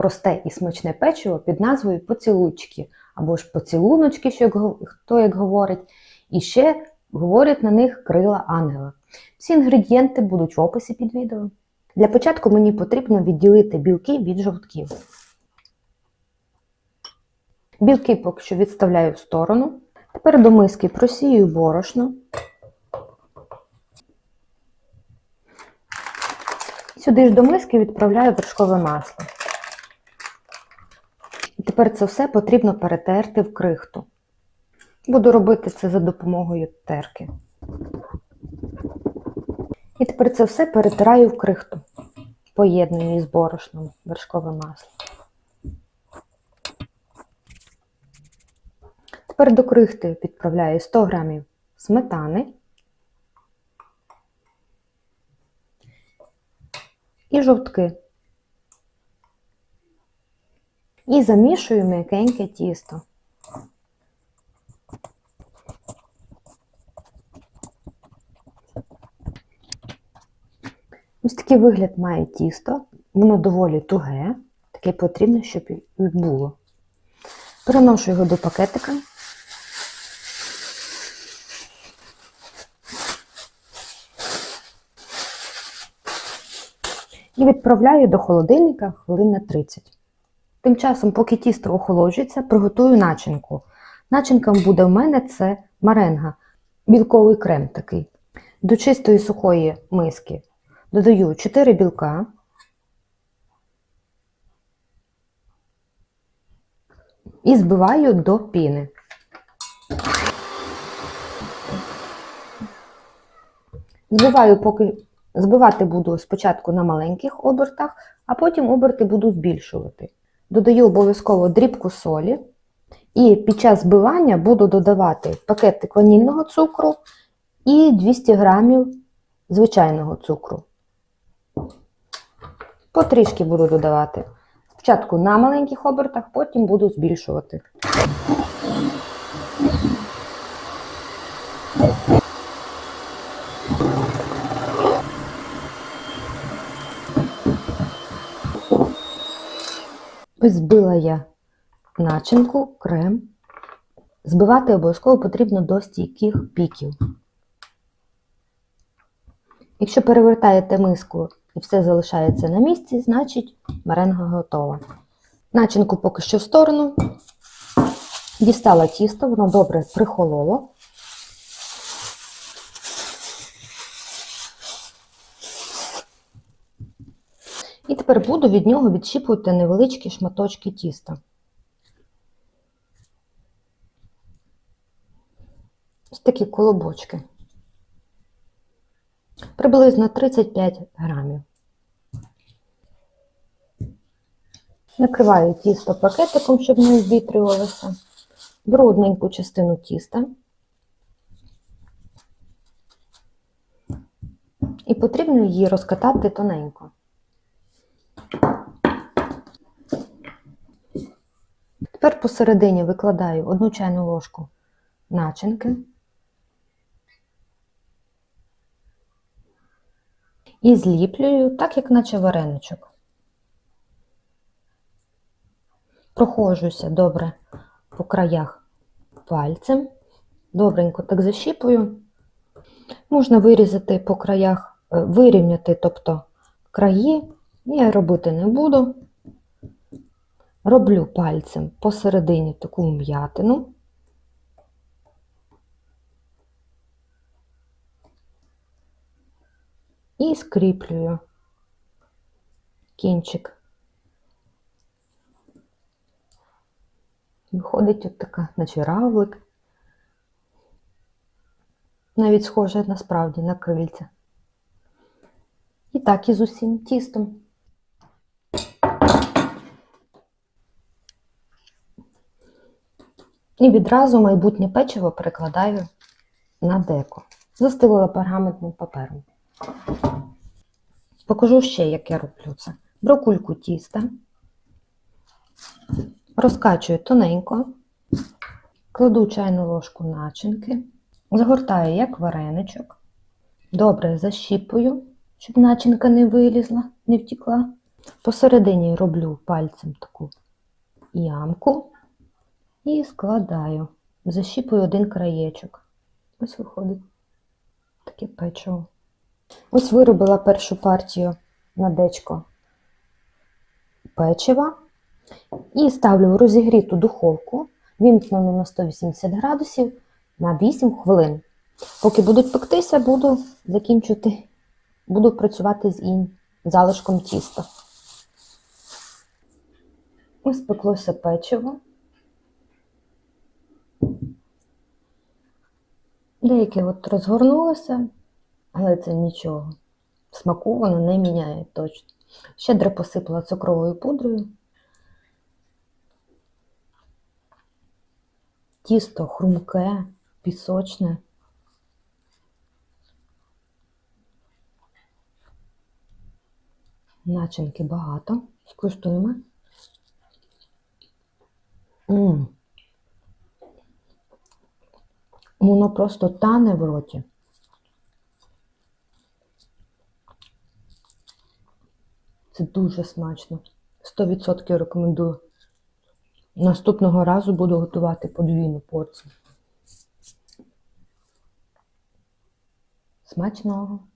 просте і смачне печиво під назвою поцілунчики або ж поцілуночки, що хто як говорить, і ще говорять на них крила ангела. Всі інгредієнти будуть в описі під відео. Для початку мені потрібно відділити білки від жовтків. Білки поки що відставляю в сторону. Тепер до миски просію борошно. Сюди ж до миски відправляю вершкове масло. Тепер це все потрібно перетерти в крихту. Буду робити це за допомогою терки. І тепер це все перетираю в крихту, поєдную із борошном вершкове масло. Тепер до крихти відправляю 100 грамів сметани і жовтки. І замішую м'якеньке тісто. Ось такий вигляд має тісто. Воно доволі туге, таке потрібно, щоб було. Переношу його до пакетика. І відправляю до холодильника хвилин на 30. Тим часом, поки тісто охолоджується, приготую начинку. Начинком буде в мене це маренга, білковий крем такий. До чистої сухої миски додаю 4 білка. І збиваю до піни. Збиваю, поки збивати буду спочатку на маленьких обертах, а потім оберти буду збільшувати. Додаю обов'язково дрібку солі. І під час збивання буду додавати пакетик ванільного цукру і 200 грамів звичайного цукру. Потрішки буду додавати. Спочатку на маленьких обертах, потім буду збільшувати. Збила я начинку, крем. Збивати обов'язково потрібно до стійких піків. Якщо перевертаєте миску і все залишається на місці, значить меренга готова. Начинку поки що в сторону. Дістала тісто, воно добре прихололо. І тепер буду від нього відщіпувати невеличкі шматочки тіста. Ось такі колобочки. Приблизно 35 грамів. Накриваю тісто пакетиком, щоб не ввітрювалося. Беру одненьку частину тіста. І потрібно її розкатати тоненько. Тепер посередині викладаю одну чайну ложку начинки. І зліплюю, так як наче вареничок. Проходжуся добре по краях пальцем, добренько так защіпую. Можна вирізати по краях, е, вирівняти, тобто краї, я робити не буду. Роблю пальцем посередині таку м'ятину. І скріплюю кінчик. Виходить от така, наче равлик. Навіть схоже насправді на крильця. І так і з усім тістом. І відразу майбутнє печиво перекладаю на деко. Застелила пергаментним папером. Покажу ще, як я роблю це. Беру кульку тіста, розкачую тоненько, кладу чайну ложку начинки, загортаю як вареничок, добре защіпую, щоб начинка не вилізла, не втікла. Посередині роблю пальцем таку ямку і складаю. Защіпую один краєчок. Ось виходить таке печиво. Ось виробила першу партію на дечко печива і ставлю в розігріту духовку, вімкнену на 180 градусів на 8 хвилин. Поки будуть пектися, буду закінчувати, буду працювати з ін, залишком тіста. Ось пеклося печиво. Деяке от розгорнулося, але це нічого. Смаку воно не міняє точно. Щедро посипала цукровою пудрою. Тісто хрумке, пісочне. Начинки багато. Скуштуємо. М. Воно просто тане в роті. Це дуже смачно. 100% рекомендую. Наступного разу буду готувати подвійну порцію. Смачного!